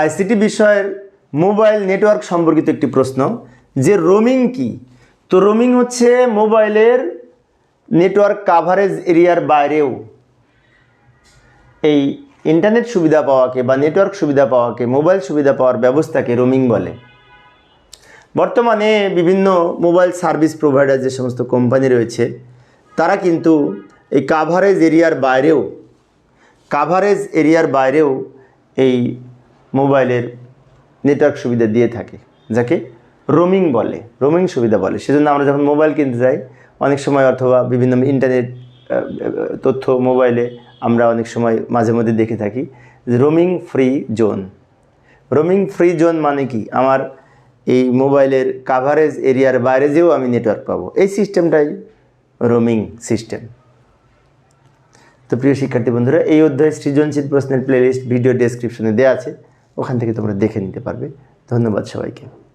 ICT বিষয়ের mobile network সম্পর্কিত একটি প্রশ্ন, যে রোমিং কি? তো রোমিং হচ্ছে মোবাইলের নেটওয়ার্ক কাভারেজ এরিয়ার বাইরেও এই ইন্টারনেট সুবিধা পাওয়াকে বা নেটওয়ার্ক সুবিধা পাওয়াকে, মোবাইল সুবিধা পাওয়ার ব্যবস্থাকে রোমিং বলে। বর্তমানে বিভিন্ন মোবাইল সার্ভিস প্রোভাইডার যে সমস্ত কোম্পানি রয়েছে, তারা কিন্তু এই কাভারেজ এরিয়ার বাইরেও, কাভারেজ এরিয়ার বাইরেও এই মোবাইলের নেটওয়ার্ক সুবিধা দিয়ে থাকে। যাকে রোমিং বলে, রোমিং সুবিধা বলে। সেজন্য আমরা যখন মোবাইল কিনতে যাই, অনেক সময় অথবা বিভিন্ন ইন্টারনেট তথ্য মোবাইলে আমরা অনেক সময় মাঝে মধ্যে দেখে থাকি roaming free zone. Roaming free zone মানে কি? আমার এই মোবাইলের কাভারেজ এরিয়ার বাইরে যেও আমি নেটওয়ার্ক পাবো। এই সিস্টেমটাই রোমিং সিস্টেম। তো প্রিয় শিক্ষার্থী বন্ধুরা, এই অধ্যায়ে সৃজনশীল প্রশ্নের প্লেলিস্ট ভিডিও ডেসক্রিপশনে দেওয়া আছে। ওখান থেকে তোমরা দেখে নিতে পারবে। ধন্যবাদ সবাইকে।